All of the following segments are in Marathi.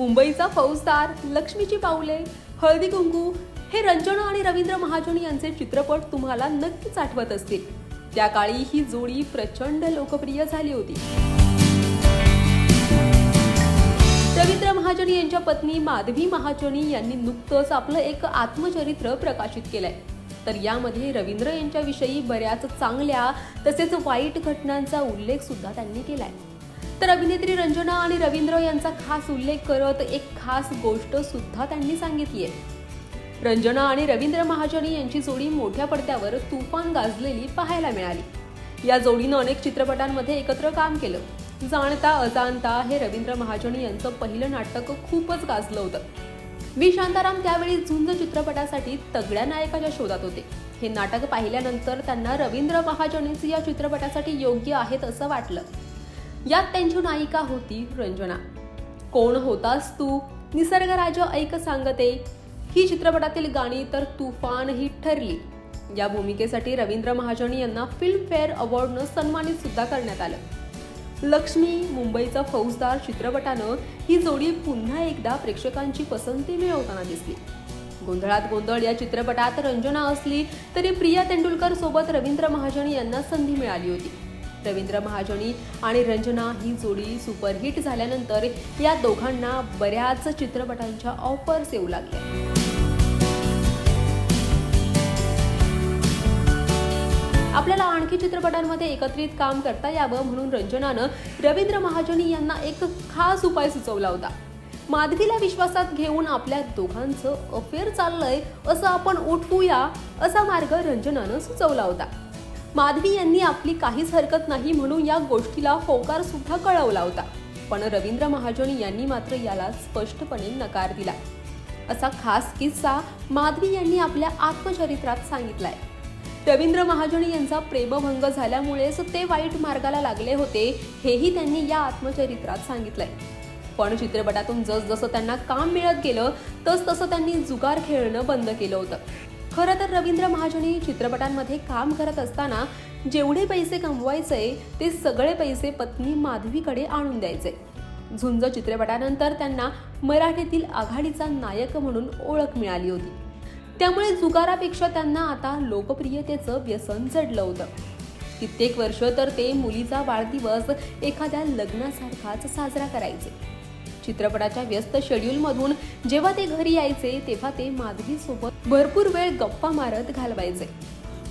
मुंबईचा फौजदार लक्ष्मीची पावले हळदी कुंकू हे रंजना आणि रवींद्र महाजन यांचे चित्रपट तुम्हाला नक्कीच आठवत असतील. त्या काळी ही जोडी प्रचंड लोकप्रिय झाली होती. रवींद्र महाजन यांच्या पत्नी माधवी महाजनी यांनी नुकतंच आपलं एक आत्मचरित्र प्रकाशित केलंय. तर यामध्ये रवींद्र यांच्याविषयी बऱ्याच चांगल्या तसेच वाईट घटनांचा उल्लेख सुद्धा त्यांनी केलाय. तर अभिनेत्री रंजना आणि रवींद्र यांचा खास उल्लेख करत एक खास गोष्ट सुद्धा त्यांनी सांगितली आहे. रंजना आणि रवींद्र महाजनी यांची जोडी मोठ्या पडद्यावर तुफान गाजलेली पाहायला मिळाली. या जोडीनं अनेक चित्रपटांमध्ये एकत्र काम केलं. जाणता अजाणता हे रवींद्र महाजनी यांचं पहिलं नाटक खूपच गाजलं होतं. वी शांताराम त्यावेळी झुंज चित्रपटासाठी तगड्या नायकाच्या शोधात होते. हे नाटक पाहिल्यानंतर त्यांना रवींद्र महाजनीच या चित्रपटासाठी योग्य आहेत असं वाटलं. यात त्यांची नायिका होती रंजना. कोण होतास तू? निसर्गराज ऐक सांगते. ही चित्रपटातील गाणी तर तुफान ही ठरली. या भूमिकेसाठी रवींद्र महाजन यांना फिल्मफेअर अवॉर्डनं सन्मानित सुद्धा करण्यात आलं. लक्ष्मी मुंबईचा फौजदार चित्रपटानं ही जोडी पुन्हा एकदा प्रेक्षकांची पसंती मिळवताना दिसली. गोंधळात गोंधळ या चित्रपटात रंजना असली तरी प्रिया तेंडुलकर सोबत रवींद्र महाजन यांना संधी मिळाली होती. रवींद्र महाजनी आणि रंजना ही जोडी सुपरहिट झाल्यानंतर या दोघांना बऱ्याच चित्रपटांच्या ऑफर्स येऊ लागल्या आपल्याला आणखी चित्रपटांमध्ये एकत्रित काम करता यावं म्हणून रंजनानं रवींद्र महाजनी यांना एक खास उपाय सुचवला होता. माधवीला विश्वासात घेऊन आपल्या दोघांचं अफेअर चाललंय असं आपण उठवूया असा मार्ग रंजनानं सुचवला होता. माधवी यांनी आपली काहीच हरकत नाही म्हणून या गोष्टीला होकार सुद्धा कळवला होता. पण रवींद्र महाजन यांनी मात्र याला स्पष्टपणे नकार दिला. असा खास किस्सा माधवी यांनी आपल्या आत्मचरित्रात सांगितलाय. रवींद्र महाजन यांचा प्रेमभंग झाल्यामुळेच ते वाईट मार्गाला लागले होते हेही त्यांनी या आत्मचरित्रात सांगितलंय. पण चित्रपटातून जसजसं त्यांना काम मिळत गेलं तस तसं त्यांनी जुगार खेळणं बंद केलं होतं. खरं तर रवींद्र महाजनी चित्रपटांमध्ये काम करत असताना जेवढे पैसे कमवायचे ते सगळे पैसे पत्नी माधवीकडे आणून द्यायचे. झुंज चित्रपटानंतर त्यांना मराठीतील आघाडीचा नायक म्हणून ओळख मिळाली होती. त्यामुळे जुगारापेक्षा त्यांना आता लोकप्रियतेचं व्यसन जडलं होतं. कित्येक वर्ष तर ते मुलीचा वाढदिवस एखाद्या लग्नासारखाच साजरा करायचे. चित्रपटाच्या व्यस्त शेड्यूलमधून जेव्हा ते घरी यायचे तेव्हा ते माधवीसोबत भरपूर वेळ गप्पा मारत घालवायचे.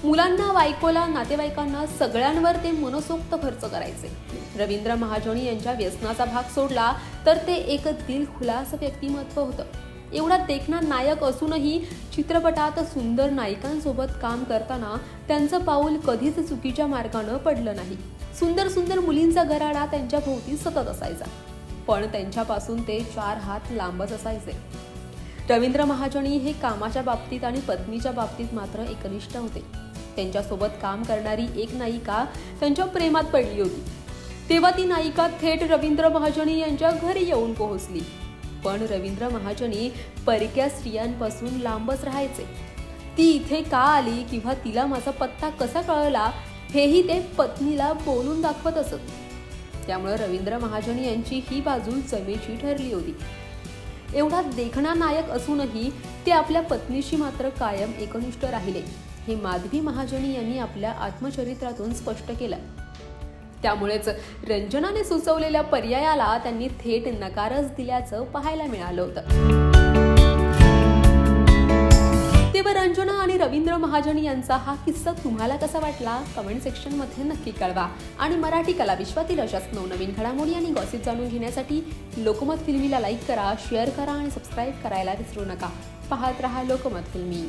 मुलांना बायकोला नातेवाईकांना सगळ्यांवर ते मनसोक्त खर्च करायचे. रवींद्र महाजनी यांच्या व्यसनाचा भाग सोडला तर ते एक दिलखुलास व्यक्तिमत्व होतं. एवढा देखणा नायक असूनही चित्रपटात सुंदर नायिकांसोबत काम करताना त्यांचं पाऊल कधीच चुकीच्या मार्गानं पडलं नाही. सुंदर सुंदर मुलींचा गराडा त्यांच्या भोवती सतत असायचा. पण त्यांच्यापासून ते चार हात लांबच असायचे. रवींद्र महाजनी हे कामाच्या बाबतीत आणि पत्नीच्या बाबतीत मात्र एकनिष्ठ होते. त्यांच्यासोबत काम करणारी एक नायिका त्यांच्या प्रेमात पडली होती. तेव्हा ती नायिका थेट रवींद्र महाजनी यांच्या घरी येऊन पोहोचली. पण रवींद्र महाजनी परक्या स्त्रियांपासून लांबच राहायचे. ती इथे का आली किंवा तिला माझा पत्ता कसा कळला हेही ते पत्नीला बोलून दाखवत असत. त्यामुळे रवींद्र महाजन यांची ही बाजू जमेची ठरली होती. एवढा देखणा नायक असूनही ते आपल्या पत्नीशी मात्र कायम एकनिष्ठ राहिले. हे माधवी महाजनी यांनी आपल्या आत्मचरित्रातून स्पष्ट केलं. त्यामुळेच रंजनाने सुचवलेल्या पर्यायाला त्यांनी थेट नकारच दिल्याचं पाहायला मिळालं होतं. तेव्हा रंजना आणि रवींद्र महाजन यांचा हा किस्सा तुम्हाला कसा वाटला? कमेंट सेक्शनमध्ये नक्की कळवा. आणि मराठी कला विश्वातील अशाच नवनवीन घडामोडी आणि गॉसिप जाणून घेण्यासाठी लोकमत फिल्मीला लाईक करा शेअर करा आणि सबस्क्राईब करायला विसरू नका. पाहत रहा लोकमत फिल्मी